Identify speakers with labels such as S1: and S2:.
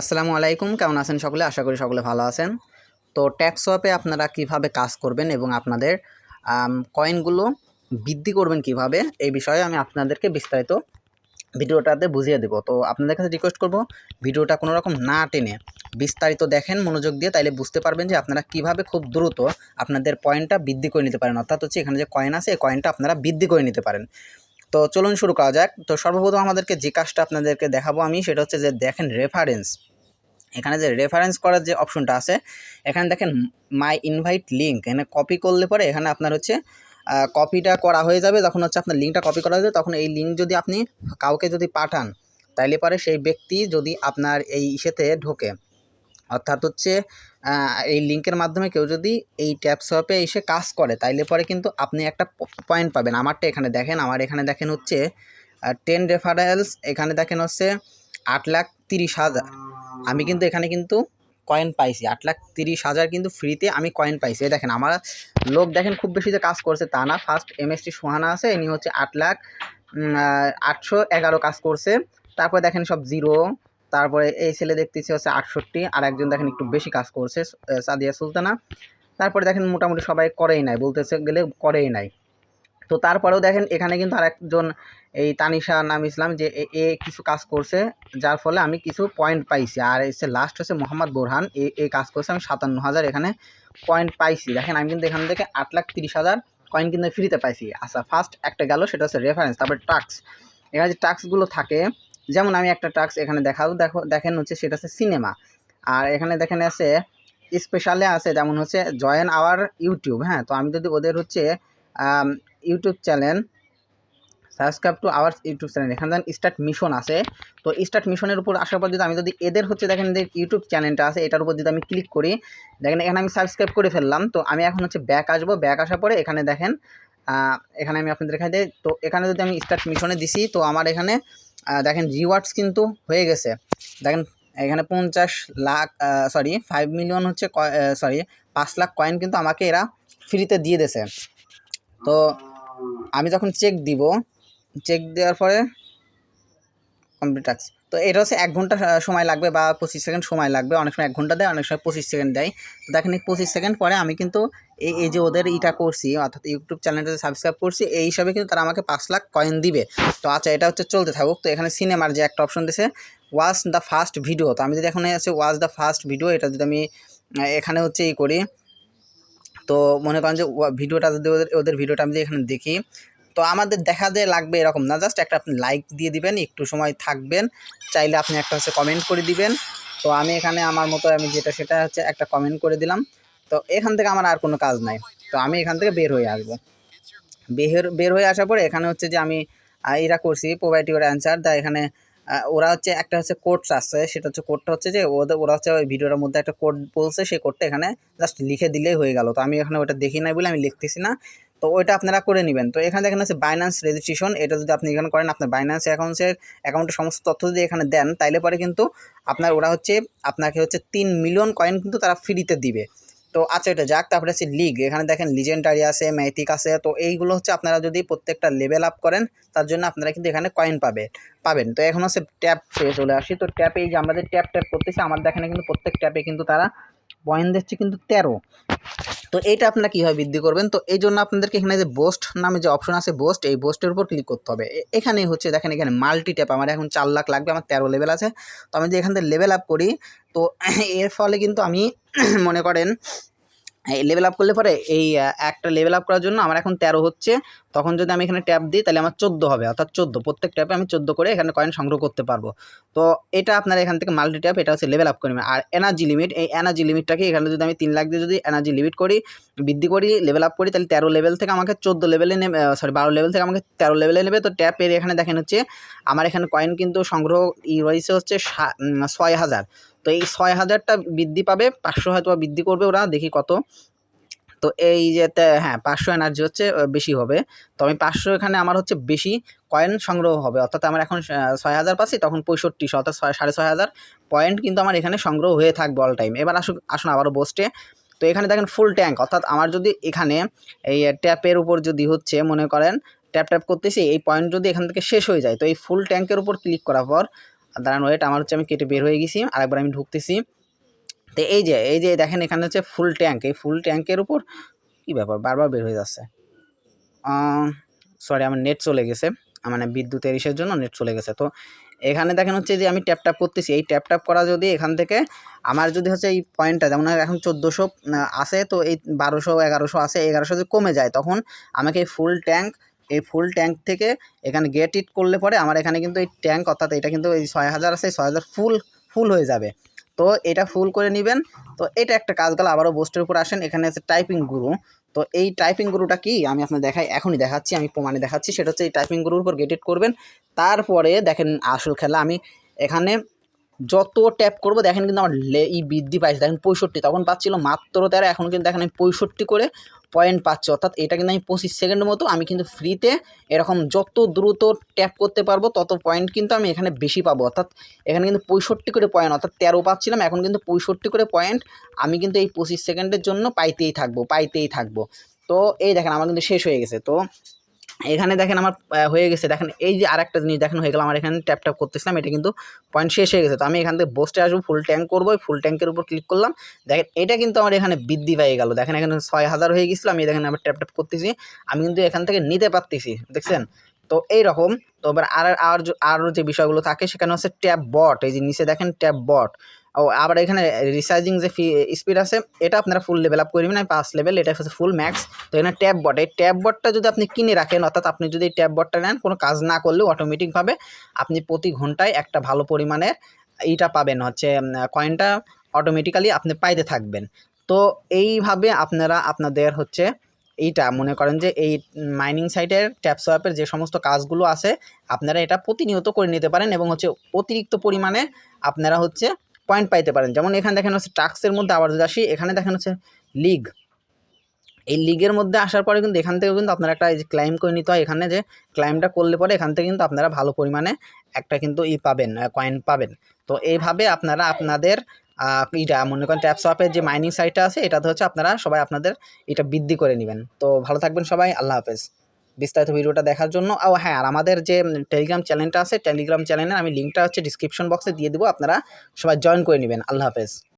S1: আসসালামু আলাইকুম, কেমন আছেন সকলে? আশা করি সকলে ভালো আছেন। তো ট্যাক্স সোয়াপে আপনারা কীভাবে কাজ করবেন এবং আপনাদের কয়েনগুলো বৃদ্ধি করবেন কীভাবে, এই বিষয়ে আমি আপনাদেরকে বিস্তারিত ভিডিওটাতে বুঝিয়ে দেবো। তো আপনাদের কাছে রিকোয়েস্ট করব, ভিডিওটা কোনো রকম না টেনে বিস্তারিত দেখেন, মনোযোগ দিয়ে তাইলে বুঝতে পারবেন যে আপনারা কীভাবে খুব দ্রুত আপনাদের পয়েন্টটা বৃদ্ধি করে নিতে পারেন। অর্থাৎ হচ্ছে এখানে যে কয়েন আছে, এই কয়েনটা আপনারা বৃদ্ধি করে নিতে পারেন। তো চলুন শুরু করা যাক। তো সর্বপ্রথম আমাদেরকে যে কাজটা আপনাদেরকে দেখাবো আমি, সেটা হচ্ছে যে দেখেন রেফারেন্স এখানে যে রেফারেন্স করার যে অপশনটা আছে, এখানে দেখেন মাই ইনভাইট লিঙ্ক এখানে কপি করলে পরে এখানে আপনার হচ্ছে কপিটা করা হয়ে যাবে, যখন হচ্ছে আপনার লিঙ্কটা কপি করা যাবে, তখন এই লিঙ্ক যদি আপনি কাউকে যদি পাঠান, তাইলে পরে সেই ব্যক্তি যদি আপনার এই ইসেতে ঢোকে। অর্থাৎ হচ্ছে এই লিঙ্কের মাধ্যমে কেউ যদি এই ট্যাপ শপে এসে কাজ করে, তাইলে পরে কিন্তু আপনি একটা পয়েন্ট পাবেন। আমারটা এখানে দেখেন, আমার এখানে দেখেন হচ্ছে টেন রেফারেলস এখানে দেখেন হচ্ছে আট লাখ তিরিশ হাজার। আমি কিন্তু এখানে কিন্তু কয়েন পাইছি। আট লাখ তিরিশ হাজার কিন্তু ফ্রিতে আমি কয়েন পাইছি। এই দেখেন, আমার লোক দেখেন খুব বেশি যে কাজ করছে তা না। ফার্স্ট এমএসটি সোহানা আছে, ইনি হচ্ছে আট লাখ আটশো এগারো কাজ করছে। তারপরে দেখেন সব জিরো তারপরে এই ছেলে দেখতেছি হচ্ছে আটষট্টি, আর একজন দেখেন একটু বেশি কাজ করছে সাদিয়া সুলতানা। তারপরে দেখেন মোটামুটি সবাই করেই নাই, বলতেছে গেলে করেই নাই। তো তারপরেও দেখেন এখানে কিন্তু আরেকজন এই তানিশা নাম ইসলাম যে এ কিছু কাজ করছে, যার ফলে আমি কিছু পয়েন্ট পাইছি। আর এসে লাস্ট হচ্ছে মোহাম্মদ বোরহান, এ এই কাজ করছে আমি সাতান্ন হাজার এখানে পয়েন্ট পাইছি। দেখেন আমি কিন্তু এখান থেকে আট লাখ তিরিশ হাজার কয়েন কিন্তু ফ্রিতে পাইছি। আচ্ছা ফার্স্ট একটা গেল, সেটা হচ্ছে রেফারেন্স তারপরে টাক্স এখানে যে টাক্সগুলো থাকে, যেমন আমি একটা টাক্স এখানে দেখাও দেখো, দেখেন হচ্ছে সেটা হচ্ছে সিনেমা আর এখানে দেখেন আছে স্পেশালে আছে, যেমন হচ্ছে জয়েন আওয়ার ইউটিউব হ্যাঁ? তো আমি যদি ওদের হচ্ছে YouTube channel, subscribe to our YouTube channel. এখানে দেখেন স্টার্ট মিশন আছে। তো স্টার্ট মিশনের উপর আসার পর যদি আমি যদি এদের হচ্ছে দেখেন যে ইউটিউব চ্যানেলটা আছে, এটার উপর যদি আমি ক্লিক করি, দেখেন এখানে আমি সাবস্ক্রাইব করে ফেললাম। তো আমি এখন হচ্ছে ব্যাক আসব। ব্যাক আসার পরে এখানে দেখেন এখানে আমি আপনাদের দেখাই দিই। তো এখানে যদি আমি স্টার্ট মিশনে দিছি, তো আমার এখানে দেখেন রিওয়ার্ডস কিন্তু হয়ে গেছে। দেখেন এখানে পঞ্চাশ লাখ সরি ফাইভ মিলিয়ন হচ্ছে সরি পাঁচ লাখ কয়েন কিন্তু আমাকে এরা ফ্রিতে দিয়ে দেছে তো আমি যখন চেক দিব চেক দেওয়ার পরে কমপ্লিট টাক্স তো এটা হচ্ছে এক ঘণ্টা সময় লাগবে বা পঁচিশ সেকেন্ড সময় লাগবে। অনেক সময় এক ঘণ্টা দেয়, অনেক সময় পঁচিশ সেকেন্ড দেয়। তো দেখেন এই পঁচিশ সেকেন্ড পরে আমি কিন্তু এই এই যে ওদের ইটা করছি, অর্থাৎ ইউটিউব চ্যানেলটা সাবস্ক্রাইব করছি, এই হিসাবে কিন্তু তারা আমাকে পাঁচ লাখ কয়েন দিবে। তো আচ্ছা এটা হচ্ছে চলতে থাকুক। তো এখানে সিনেমার যে একটা অপশন দিছে ওয়াচ দ্য ফার্স্ট ভিডিও তো আমি যদি এখানে আছে ওয়াচ দ্য ফার্স্ট ভিডিও এটা যদি আমি এখানে হচ্ছে ই করি তো মনে করেন যে ভিডিওটা যদি ওদের ওদের ভিডিওটা আমি এখানে দেখি, তো আমাদের দেখা দিয়ে লাগবে এরকম না জাস্ট একটা আপনি লাইক দিয়ে দিবেন, একটু সময় থাকবেন, চাইলে আপনি একটা হচ্ছে কমেন্ট করে দিবেন। তো আমি এখানে আমার মতো আমি যেটা সেটা হচ্ছে একটা কমেন্ট করে দিলাম। তো এখান থেকে আমার আর কোনো কাজ নাই। তো আমি এখান থেকে বের হয়ে আসব। বের বের হয়ে আসার পরে এখানে হচ্ছে যে আমি এরা করছি প্রোভাইড ইউর অ্যান্সার দা এখানে ওরা হচ্ছে একটা হচ্ছে কোড আছে, সেটা হচ্ছে কোডটা হচ্ছে যে ওদের, ওরা হচ্ছে ওই ভিডিওটার মধ্যে একটা কোড বলছে, সেই কোডটা এখানে জাস্ট লিখে দিলেই হয়ে গেল। তো আমি এখানে ওটা দেখি নাই বলে আমি লিখতেছি না। তো ওইটা আপনারা করে নেবেন। তো এখানে দেখেন হচ্ছে বাইন্যান্স রেজিস্ট্রেশন এটা যদি আপনি এখানে করেন, আপনার বাইন্যান্স অ্যাকাউন্টসের অ্যাকাউন্টের সমস্ত তথ্য যদি এখানে দেন, তাইলে পরে কিন্তু আপনার ওরা হচ্ছে আপনাকে হচ্ছে তিন মিলিয়ন কয়েন কিন্তু তারা ফ্রিতে দিবে। তো আচ্ছা এটা যাক, তারপরে আছে লিগ। এখানে দেখেন লিজেন্ডারি আছে, ম্যাথিক আছে, তো এইগুলো হচ্ছে আপনারা যদি প্রত্যেকটা লেভেল আপ করেন, তার জন্য আপনারা কিন্তু এখানে কয়েন পাবে, পাবেন। তো এখন হচ্ছে ট্যাপ পেয়ে চলে আসি। তো ট্যাপে এই যে আমাদের ট্যাপ ট্যাপ করতেছি, আমাদের এখানে কিন্তু প্রত্যেক ট্যাপে কিন্তু তারা পয়েন্ট দিচ্ছে কিন্তু তেরো। তো এইটা আপনারা কীভাবে বৃদ্ধি করবেন? তো এই জন্য আপনাদেরকে এখানে যে বোস্ট নামে যে অপশন আছে বোস্ট এই বোস্টের উপর ক্লিক করতে হবে। এখানেই হচ্ছে, দেখেন এখানে মাল্টি ট্যাপ আমার এখন চার লাখ লাগবে, আমার তেরো লেভেল আছে। তো আমি যে এখান থেকে লেভেল আপ করি, তো এর ফলে কিন্তু আমি মনে করেন লেভেল আপ করলে পরে এই একটা লেভেল আপ করার জন্য আমার এখন তেরো হচ্ছে। তখন যদি আমি এখানে ট্যাপ দিই, তাহলে আমার চোদ্দ হবে। অর্থাৎ চোদ্দ। প্রত্যেক ট্যাপে আমি চোদ্দ করে এখানে কয়েন সংগ্রহ করতে পারব। তো এটা আপনার এখান থেকে মাল্টি ট্যাপ এটা হচ্ছে লেভেল আপ করে আর এনার্জি লিমিট এই এনার্জি লিমিটটাকে এখানে যদি আমি তিন লাখ দিয়ে যদি এনার্জি লিমিট করি, বৃদ্ধি করি লেভেল আপ করি, তাহলে তেরো লেভেল থেকে আমাকে চোদ্দ লেভেলে নেবে সরি বারো লেভেল থেকে আমাকে তেরো লেভেলে নেবে। তো ট্যাপের এখানে দেখেন হচ্ছে, আমার এখানে কয়েন কিন্তু সংগ্রহ ই রয়েছে হচ্ছে ছয় হাজার। তো এই ছয় হাজারটা বৃদ্ধি পাবে, পাঁচশো হয়তো বৃদ্ধি করবে ওরা, দেখি কত। তো এই যে হ্যাঁ পাঁচশো এনার্জি হচ্ছে বেশি হবে। তো আমি পাঁচশো এখানে আমার হচ্ছে বেশি কয়েন সংগ্রহ হবে। অর্থাৎ আমার এখন ছয় হাজার পাচ্ছি, তখন পঁয়ষট্টিশো অর্থাৎ ছয়, সাড়ে ছয় হাজার পয়েন্ট কিন্তু আমার এখানে সংগ্রহ হয়ে থাকবে অল টাইম এবার আসুন আসুন আবারও বসটে তো এখানে দেখেন ফুল ট্যাঙ্ক অর্থাৎ আমার যদি এখানে এই ট্যাপের উপর যদি হচ্ছে, মনে করেন ট্যাপ ট্যাপ করতেছি, এই পয়েন্ট যদি এখান থেকে শেষ হয়ে যায়, তো এই ফুল ট্যাঙ্কের উপর ক্লিক করার পর দাঁড়ান ওয়েট আমার হচ্ছে আমি কেটে বের হয়ে গেছি, আরেকবার আমি ঢুকতেছি। তো এই যে এই যে দেখেন, এখানে হচ্ছে ফুল ট্যাঙ্ক এই ফুল ট্যাঙ্কের উপর কী ব্যাপার? বারবার বের হয়ে যাচ্ছে। সরি আমার নেট চলে গেছে। মানে বিদ্যুতের ইসের জন্য নেট চলে গেছে। তো এখানে দেখেন হচ্ছে যে আমি ট্যাপ ট্যাপ করতেছি। এই ট্যাপ ট্যাপ করা যদি এখান থেকে আমার যদি হচ্ছে এই পয়েন্টটা যেমন এখন চোদ্দোশো আসে তো এই বারোশো, এগারোশো আসে এগারোশো যদি কমে যায়, তখন আমাকে এই ফুল ট্যাঙ্ক এই ফুল ট্যাঙ্ক থেকে এখানে গেট ইট করলে পরে আমার এখানে কিন্তু এই ট্যাঙ্ক অর্থাৎ এটা কিন্তু এই ছয় হাজার আছে ছয় হাজার ফুল ফুল হয়ে যাবে। তো এটা ফুল করে নেবেন। তো এটা একটা কাজ আবারও বোস্টের উপর আসেন। এখানে আছে টাইপিং গুরু তো এই টাইপিং গুরুটা কি? আমি আপনার দেখাই, এখনই দেখাচ্ছি, আমি প্রমাণে দেখাচ্ছি। সেটা হচ্ছে এই টাইপিং গুরুর উপর গেট ইট করবেন। তারপরে দেখেন আসল খেলা, আমি এখানে যত ট্যাপ করব, দেখেন কিন্তু আমার ই বৃদ্ধি পাইছে। দেখেন পঁয়ষট্টি, তখন পাচ্ছিল মাত্র তেরো, এখন কিন্তু দেখেন আমি পঁয়ষট্টি করে পয়েন্ট পাচ্ছি। অর্থাৎ এটা কিন্তু আমি পঁচিশ সেকেন্ডের মতো আমি কিন্তু ফ্রিতে এরকম যত দ্রুত ট্যাপ করতে পারব, তত পয়েন্ট কিন্তু আমি এখানে বেশি পাবো। অর্থাৎ এখানে কিন্তু পঁয়ষট্টি করে পয়েন্ট অর্থাৎ তেরো পাচ্ছিলাম, এখন কিন্তু পঁয়ষট্টি করে পয়েন্ট আমি কিন্তু এই পঁচিশ সেকেন্ডের জন্য পাইতেই থাকব পাইতেই থাকব। তো এই দেখেন, আমার কিন্তু শেষ হয়ে গেছে। তো এখানে দেখেন আমার হয়ে গেছে। দেখেন, এই যে আরেকটা জিনিস দেখেন, হয়ে গেল, আমার এখানে ট্যাপ ট্যাপ করতেছিলাম, এটা কিন্তু পয়েন্ট শেষ হয়ে গেছে। তো আমি এখান থেকে বসতে আসব ফুল ট্যাঙ্ক করব ফুল ট্যাঙ্কের উপর ক্লিক করলাম। দেখেন, এটা কিন্তু আমার এখানে বৃদ্ধি পেয়ে গেল। দেখেন, এখানে ছয় হাজার হয়ে গেছিল, আমি দেখেন আবার ট্যাপ ট্যাপ করতেছি। আমি কিন্তু এখান থেকে নিতে পারতেছি, দেখছেন? তো এই রকম তো এবার আর আর আরও যে বিষয়গুলো থাকে, সেখানে হচ্ছে ট্যাব বট এই যে নিচে দেখেন ট্যাব বট ও, আবার এখানে রিসার্জিং যে ফি স্পিড আছে, এটা আপনারা ফুল লেভেল আপ করে নেবেন। আমি পাঁচ লেভেল এটা হচ্ছে ফুল ম্যাক্স তো এখানে ট্যাব বট এই ট্যাব বটটা যদি আপনি কিনে রাখেন, অর্থাৎ আপনি যদি এই ট্যাব বটটা নেন, কোনো কাজ না করলেও অটোমেটিকভাবে আপনি প্রতি ঘন্টায় একটা ভালো পরিমাণের এইটা পাবেন। হচ্ছে কয়েনটা অটোমেটিক্যালি আপনি পাইতে থাকবেন। তো এইভাবে আপনারা আপনাদের হচ্ছে এইটা, মনে করেন যে এই মাইনিং সাইটের ট্যাপ সোয়াপের যে সমস্ত কাজগুলো আছে, আপনারা এটা প্রতিনিয়ত করে নিতে পারেন এবং হচ্ছে অতিরিক্ত পরিমাণে আপনারা হচ্ছে পয়েন্ট পাইতে পারেন। যেমন এখানে দেখেন হচ্ছে টাক্সের মধ্যে আবার যদি আসি, এখানে দেখেন হচ্ছে লিগ এই লিগের মধ্যে আসার পরে কিন্তু এখান থেকে কিন্তু আপনারা একটা ক্লাইম করে নিতে হয়। এখানে যে ক্লাইমটা করলে পরে এখান থেকে কিন্তু আপনারা ভালো পরিমাণে একটা কিন্তু ই পাবেন কয়েন পাবেন। তো এইভাবে আপনারা আপনাদের ইটা মনে করেন ট্যাপ শপের যে মাইনিং সাইটটা আছে, এটাতে হচ্ছে আপনারা সবাই আপনাদের এটা বৃদ্ধি করে নেবেন। তো ভালো থাকবেন সবাই, আল্লাহ হাফেজ। বিস্তারিত ভিডিওটা দেখার জন্য। ও হ্যাঁ আর আমাদের যে টেলিগ্রাম চ্যানেলটা আছে টেলিগ্রাম চ্যানেলের আমি লিঙ্কটা হচ্ছে ডিসক্রিপশন বক্সে দিয়ে দেবো। আপনারা সবাই জয়েন করে নেবেন। আল্লাহ হাফেজ।